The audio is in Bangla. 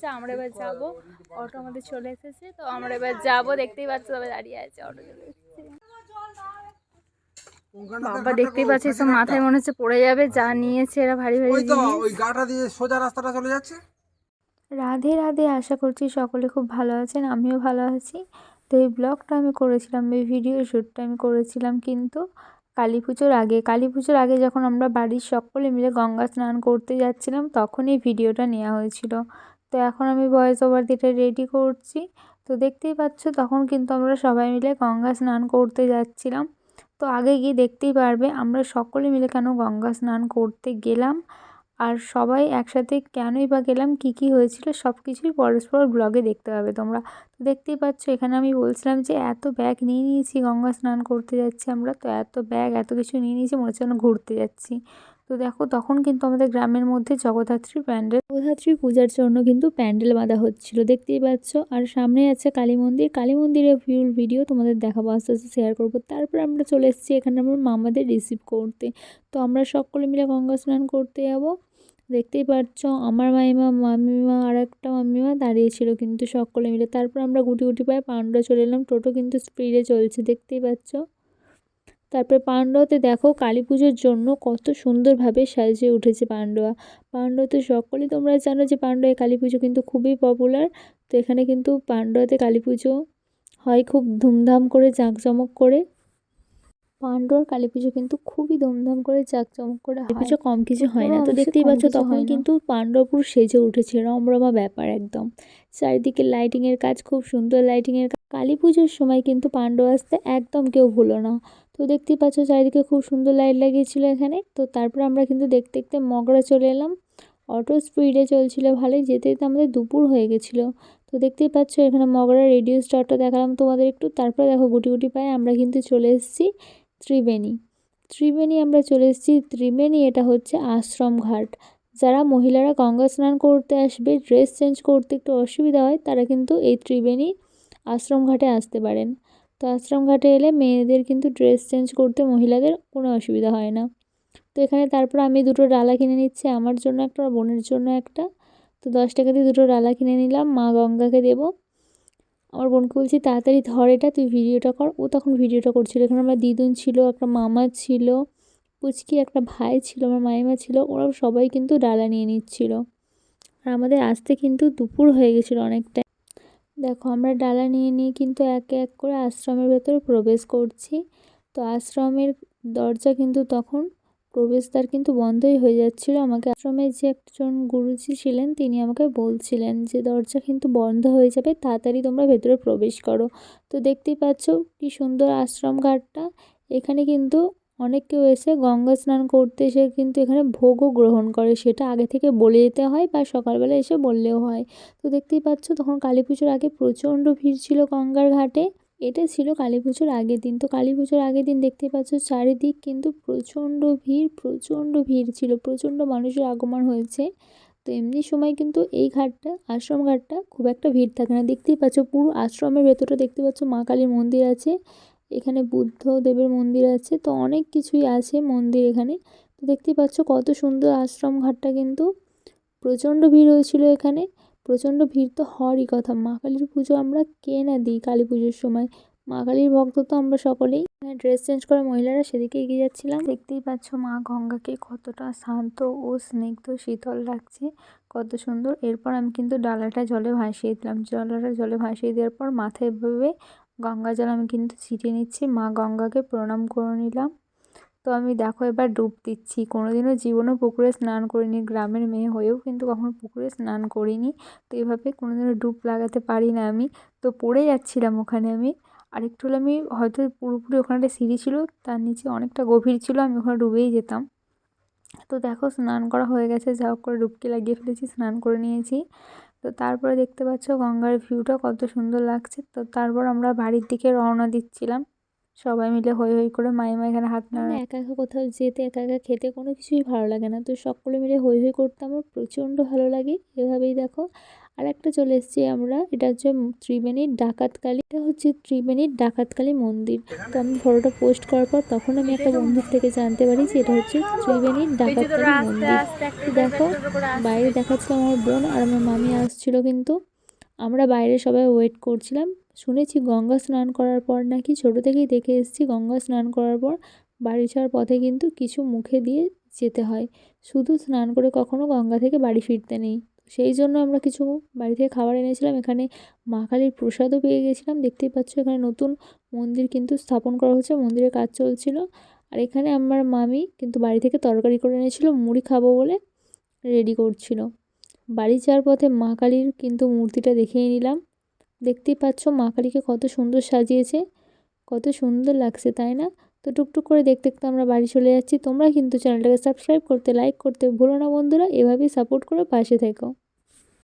আচ্ছা আমরা এবার যাব। অটো আমাদের চলে এসেছে তো আমরা এবার যাব দেখতেই পাচ্ছ তবে দাঁড়িয়ে আছে অটো চলে এসেছে। বাবা দেখতেই পাচ্ছি সব মাথায় মনে হচ্ছে পড়ে যাবে যা নিয়েছে এরা ভারী ভারী ওই গাটা দিয়ে সোজা রাস্তাটা চলে যাচ্ছে? রাধে রাধে আশা করছি সকলে খুব ভালো আছেন আমিও ভালো আছি। তো এই ব্লগটা আমি করেছিলাম এই ভিডিও শ্যুটটা আমি করেছিলাম কিন্তু কালী পুজোর আগে। কালী পুজোর আগে যখন আমরা বাড়ির সকলে মিলে গঙ্গা স্নান করতে যাচ্ছিলাম তখন এই ভিডিওটা নেওয়া হয়েছিল। তো এখন আমি ভয়েস ওভার দিতে রেডি করছি। তো দেখতেই পাচ্ছ, তখন কিন্তু আমরা সবাই মিলে গঙ্গা স্নান করতে যাচ্ছিলাম। তো আগে গিয়ে দেখতেই পারবে, আমরা সকলে মিলে কেন গঙ্গা স্নান করতে গেলাম? আর সবাই একসাথে কেনই বা গেলাম, কী কী হয়েছিল সব কিছুই পরস্পর ব্লগে দেখতে পাবে তোমরা। তো দেখতেই পাচ্ছ, এখানে আমি বলছিলাম যে এত ব্যাগ নিয়ে নিয়েছি গঙ্গা স্নান করতে যাচ্ছি আমরা, তো এত ব্যাগ এত কিছু নিয়ে নিয়েছি, মনে হচ্ছে ঘুরতে যাচ্ছি। তো দেখো তখন কিন্তু আমাদের গ্রামের মধ্যে জগদ্ধাত্রী প্যান্ডেল। জগদ্ধাত্রী পূজার জন্য কিন্তু প্যান্ডেল বাঁধা হচ্ছিল, দেখতেই পাচ্ছ। আর সামনে আছে কালী মন্দির। কালী মন্দিরের ভিউর ভিডিও তোমাদের দেখাবো, আস্তে আস্তে শেয়ার করব। তারপর আমরা চলে এসেছি এখানে আমার মামাদের রিসিভ করতে। তো আমরা সকলে মিলে গঙ্গা স্নান করতে যাব। দেখতেই পাচ্ছ, আমার মামিমা মামিমা আর একটা মামিমা দাঁড়িয়েছিল কিন্তু সকলে মিলে। তারপর আমরা গুটি গুটি পায়ে পান্ডা চলে এলাম। টোটো কিন্তু স্পিডে চলছে, দেখতেই পাচ্ছ। তারপরে পান্ডাতে দেখো কালী পুজোর জন্য কত সুন্দরভাবে সাজিয়ে উঠেছে পান্ডুয়া পান্ডুয়াতে সকলেই তোমরা জানো যে পান্ডুয়ায় কালী পুজো কিন্তু খুবই পপুলার তো এখানে কিন্তু পান্ডুয়াতে কালী পুজো হয় খুব ধুমধাম করে জাঁকজমক করে। পান্ডুয়ার কালী পুজো কিন্তু খুবই ধুমধাম করে জাঁকজমক করে কালী পুজো কম কিছু হয় না তো দেখতেই পাচ্ছ তখন কিন্তু পাণ্ডবপুর সেজে উঠেছে রমরমা ব্যাপার একদম। চারিদিকে লাইটিংয়ের কাজ খুব সুন্দর লাইটিংয়ের কাজ। কালী পুজোর সময় কিন্তু পাণ্ডব আসতে একদম কেউ ভুলো না। তো দেখতেই পাচ্ছ চারিদিকে খুব সুন্দর লাইট লাগিয়েছিল এখানে। তো তারপর আমরা কিন্তু দেখতে দেখতে মগরা চলে এলাম। অটো স্পিডে চলছিল ভালোই, যেতে যেতে আমাদের দুপুর হয়ে গেছিল। তো দেখতেই পাচ্ছ এখানে মগরা রেডিও স্টারটা দেখালাম তোমাদের একটু। তারপরে দেখো গুটি গুটি পায়ে আমরা কিন্তু চলে এসেছি ত্রিবেণী। ত্রিবেণী আমরা চলে এসেছি। ত্রিবেণী এটা হচ্ছে আশ্রম ঘাট। যারা মহিলারা গঙ্গা স্নান করতে আসবে ড্রেস চেঞ্জ করতে একটু অসুবিধা হয়, তারা কিন্তু এই ত্রিবেণী আশ্রম ঘাটে আসতে পারেন। তো আশ্রম ঘাটে এলে মেয়েদের কিন্তু ড্রেস চেঞ্জ করতে মহিলাদের কোনো অসুবিধা হয় না। তো এখানে তারপর আমি দুটো ডালা কিনে নিচ্ছি, আমার জন্য একটা বোনের জন্য একটা। তো দশ টাকা দিয়ে দুটো ডালা কিনে নিলাম, মা গঙ্গাকে দেবো। আমার বোনকে বলছি, তাড়াতাড়ি ধর এটা, তুই ভিডিওটা কর। ও তখন ভিডিওটা করছিল। এখানে আমার দিদুন ছিল, একটা মামা ছিল, পুচকি, একটা ভাই ছিল, আমার মাইমা ছিল ওরা সবাই কিন্তু ডালা নিয়ে নিচ্ছিল। আর আমাদের আসতে কিন্তু দুপুর হয়ে গেছিল অনেকটা দেখো, আমরা ডালা নিয়ে নিয়ে কিন্তু একে এক করে আশ্রমের ভেতরে প্রবেশ করছি। তো আশ্রমের দরজা কিন্তু তখন প্রবেশদ্বার কিন্তু বন্ধই হয়ে যাচ্ছিল। আমাকে আশ্রমের যে একজন গুরুজি ছিলেন, তিনি আমাকে বলছিলেন যে, দরজা কিন্তু বন্ধ হয়ে যাবে, তাড়াতাড়ি তোমরা ভেতরে প্রবেশ করো। তো দেখতেই পাচ্ছ কি সুন্দর আশ্রম ঘাটটা। এখানে কিন্তু অনেক কেউ এসে গঙ্গা স্নান করতে এসে কিন্তু এখানে ভোগও গ্রহণ করে। সেটা আগে থেকে বলে যেতে হয় বা সকালবেলা এসে বললেও হয়। তো দেখতেই পাচ্ছ, তখন কালী পুজোর আগে প্রচণ্ড ভিড় ছিল গঙ্গার ঘাটে। এটা ছিল কালী পুজোর আগের দিন। তো কালী পুজোর আগের দিন দেখতেই পাচ্ছ, চারিদিক কিন্তু প্রচণ্ড ভিড় প্রচণ্ড ভিড় ছিল। প্রচণ্ড মানুষের আগমন হয়েছে। তো এমনি সময় কিন্তু এই ঘাটটা, আশ্রম ঘাটটা খুব একটা ভিড় থাকে না। দেখতেই পাচ্ছ, পুরো আশ্রমের ভেতরটা দেখতে পাচ্ছ, মা কালীর মন্দির আছে। এখানে বুদ্ধ দেবের মন্দির আছে। তো অনেক কিছুই আছে মন্দির এখানে। তো দেখতেই পাচ্ছ কত সুন্দর আশ্রম ঘাটটা কিন্তু। প্রচণ্ড ভিড় হয়েছিল এখানে। প্রচণ্ড ভিড় তো হওয়ারই কথা। মা কালীর পুজো আমরা কে না দিই কালী পুজোর সময়। মা কালীর ভক্ত তো আমরা সকলেই। ড্রেস চেঞ্জ করে মহিলারা সেদিকে এগিয়ে যাচ্ছিলাম। দেখতেই পাচ্ছ মা গঙ্গাকে কতটা শান্ত ও স্নিগ্ধ শীতল লাগছে কত সুন্দর। এরপর আমি কিন্তু ডালাটা জলে ভাসিয়ে দিলাম। ডালাটা জলে ভাসিয়ে দেওয়ার পর মাথায় ভেবে গঙ্গা জল আমি কিন্তু ছিটিয়ে নিচ্ছি। মা গঙ্গাকে প্রণাম করে নিলাম। তো আমি দেখো এবার ডুব দিচ্ছি। কোনোদিনও জীবনেও পুকুরে স্নান করিনি। গ্রামের মেয়ে হয়েও কিন্তু কখনো পুকুরে স্নান করিনি। তো এভাবে কোনোদিনও ডুব লাগাতে পারি না আমি। তো পড়ে যাচ্ছিলাম ওখানে আমি। আরেকটু হলে আমি হয়তো পুরোপুরি ওখানে একটা সিঁড়ি ছিল, তার নিচে অনেকটা গভীর ছিল, আমি ওখানে ডুবেই যেতাম। তো দেখো স্নান করা হয়ে গেছে। যা হোক করে ডুবকি লাগিয়ে ফেলেছি, স্নান করে নিয়েছি। তো তারপরে দেখতে পাচ্ছ গঙ্গার ভিউটা কত সুন্দর লাগছে। তো তারপর আমরা বাড়ির দিকে রওনা দিচ্ছিলাম। সবাই মিলে হই হই করে মাইমা এখানে হাত নাড়া একা একা কোথাও যেতে একা একা খেতে কোনো কিছুই ভালো লাগে না। তো সকলে মিলে হই হই করতে আমার প্রচণ্ড ভালো লাগে। এভাবেই দেখো আর একটা চলে এসেছি আমরা। এটা হচ্ছে ত্রিবেণীর ডাকাতকালী। এটা হচ্ছে ত্রিবেণীর ডাকাতকালী মন্দির। তো আমি ফটোটা পোস্ট করার পর তখন আমি একটা বন্ধুর থেকে জানতে পারি যে এটা হচ্ছে ত্রিবেণীর ডাকাতকালী মন্দির। দেখো, বাইরে দেখাচ্ছিল আমার বোন আর আমার মামি আসছিল কিন্তু। আমরা বাইরে সবাই ওয়েট করছিলাম। শুনেছি গঙ্গা স্নান করার পর নাকি, ছোটো থেকেই দেখে এসেছি গঙ্গা স্নান করার পর বাড়ি যাওয়ার পথে কিন্তু কিছু মুখে দিয়ে যেতে হয়। শুধু স্নান করে কখনো গঙ্গা থেকে বাড়ি ফিরতে নেই। সেই জন্য আমরা কিছু বাড়ি থেকে খাবার এনেছিলাম। এখানে মা কালীর প্রসাদও পেয়ে গেছিলাম। দেখতেই পাচ্ছ এখানে নতুন মন্দির কিন্তু স্থাপন করা হচ্ছে মন্দিরের কাজ চলছিল। আর এখানে আমার মামি কিন্তু বাড়ি থেকে তরকারি করে এনেছিল, মুড়ি খাব বলে রেডি করছিল। বাড়ি যাওয়ার পথে মা কালীর কিন্তু মূর্তিটা দেখিয়ে নিলাম। দেখতেই পাচ্ছ মা কালীকে কত সুন্দর সাজিয়েছে, কত সুন্দর লাগছে, তাই না? তো টুকটুক করে দেখতে দেখতে আমরা বাড়ি চলে যাচ্ছি। তোমরা কিন্তু চ্যানেলটাকে সাবস্ক্রাইব করতে লাইক করতে ভুলো না বন্ধুরা। এভাবেই সাপোর্ট করে পাশে থেকো।